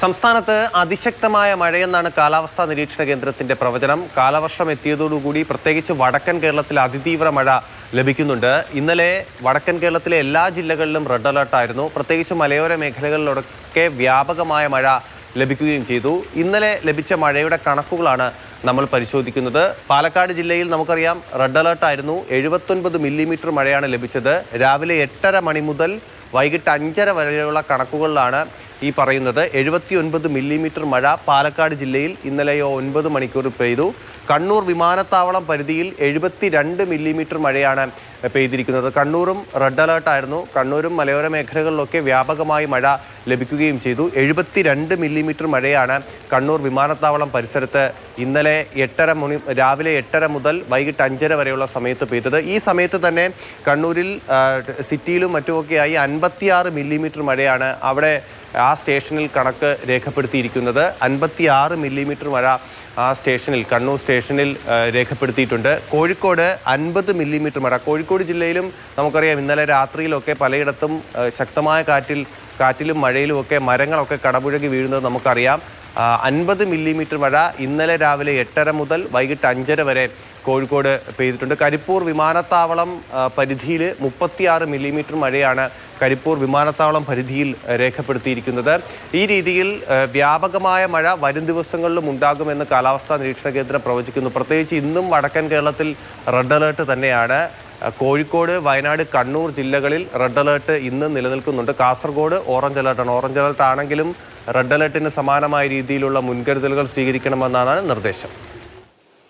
സംസ്ഥാനത്ത് അതിശക്തമായ മഴയെന്നാണ് കാലാവസ്ഥാ നിരീക്ഷണ കേന്ദ്രത്തിന്റെ പ്രവചനം. കാലവർഷം എത്തിയതോടുകൂടി പ്രത്യേകിച്ച് വടക്കൻ കേരളത്തിൽ അതിതീവ്ര മഴ ലഭിക്കുന്നുണ്ട്. ഇന്നലെ വടക്കൻ കേരളത്തിലെ എല്ലാ ജില്ലകളിലും റെഡ് അലർട്ടായിരുന്നു പ്രത്യേകിച്ച് മലയോര മേഖലകളിലൊക്കെ വ്യാപകമായ മഴ ലഭിക്കുകയും ചെയ്തു. ഇന്നലെ ലഭിച്ച മഴയുടെ കണക്കുകളാണ് നമ്മൾ പരിശോധിക്കുന്നത്. പാലക്കാട് ജില്ലയിൽ നമുക്കറിയാം റെഡ് അലർട്ടായിരുന്നു എഴുപത്തൊൻപത് മില്ലിമീറ്റർ മഴയാണ് ലഭിച്ചത്. രാവിലെ എട്ടര മണി മുതൽ വൈകിട്ട് അഞ്ചര വരെയുള്ള കണക്കുകളിലാണ് ഈ പറയുന്നത് എഴുപത്തി ഒൻപത് മില്ലിമീറ്റർ മഴ പാലക്കാട് ജില്ലയിൽ ഇന്നലെയോ ഒൻപത് മണിക്കൂർ പെയ്തു. കണ്ണൂർ വിമാനത്താവളം പരിധിയിൽ എഴുപത്തി രണ്ട് മില്ലിമീറ്റർ മഴയാണ് പെയ്തിരിക്കുന്നത്. കണ്ണൂരും റെഡ് അലേർട്ടായിരുന്നു കണ്ണൂരും മലയോര മേഖലകളിലൊക്കെ വ്യാപകമായി മഴ ലഭിക്കുകയും ചെയ്തു. എഴുപത്തി രണ്ട് മില്ലിമീറ്റർ മഴയാണ് കണ്ണൂർ വിമാനത്താവളം പരിസരത്ത് ഇന്നലെ എട്ടര മണി രാവിലെ എട്ടര മുതൽ വൈകിട്ട് അഞ്ചര വരെയുള്ള സമയത്ത് പെയ്തത്. ഈ സമയത്ത് തന്നെ കണ്ണൂരിൽ സിറ്റിയിലും മറ്റുമൊക്കെയായി അൻപത്തിയാറ് മില്ലിമീറ്റർ മഴയാണ് അവിടെ ആ സ്റ്റേഷനിൽ കണക്ക് രേഖപ്പെടുത്തിയിരിക്കുന്നത് അൻപത്തി ആറ് മില്ലിമീറ്റർ മഴ ആ സ്റ്റേഷനിൽ കണ്ണൂർ സ്റ്റേഷനിൽ രേഖപ്പെടുത്തിയിട്ടുണ്ട്. കോഴിക്കോട് അൻപത് മില്ലിമീറ്റർ മഴ കോഴിക്കോട് ജില്ലയിലും നമുക്കറിയാം ഇന്നലെ രാത്രിയിലൊക്കെ പലയിടത്തും ശക്തമായ കാറ്റിൽ കാറ്റിലും മഴയിലുമൊക്കെ മരങ്ങളൊക്കെ കടപുഴകി വീഴുന്നത് നമുക്കറിയാം. അൻപത് മില്ലിമീറ്റർ മഴ ഇന്നലെ രാവിലെ എട്ടര മുതൽ വൈകിട്ട് അഞ്ചര വരെ കോഴിക്കോട് പെയ്തിട്ടുണ്ട്. കരിപ്പൂർ വിമാനത്താവളം പരിധിയിൽ മുപ്പത്തിയാറ് മില്ലിമീറ്റർ മഴയാണ് കരിപ്പൂർ വിമാനത്താവളം പരിധിയിൽ രേഖപ്പെടുത്തിയിരിക്കുന്നത്. ഈ രീതിയിൽ വ്യാപകമായ മഴ വരും ദിവസങ്ങളിലും ഉണ്ടാകുമെന്ന് കാലാവസ്ഥാ നിരീക്ഷണ കേന്ദ്രം പ്രവചിക്കുന്നു. പ്രത്യേകിച്ച് ഇന്നും വടക്കൻ കേരളത്തിൽ റെഡ് അലേർട്ട് തന്നെയാണ്. കോഴിക്കോട് വയനാട് കണ്ണൂർ ജില്ലകളിൽ റെഡ് അലേർട്ട് ഇന്ന് നിലനിൽക്കുന്നുണ്ട്. കാസർഗോഡ് ഓറഞ്ച് അലേർട്ടാണ്. ഓറഞ്ച് അലേർട്ട് ആണെങ്കിലും റെഡ് അലേർട്ടിന് സമാനമായ രീതിയിലുള്ള മുൻകരുതലുകൾ സ്വീകരിക്കണമെന്നാണ് നിർദ്ദേശം.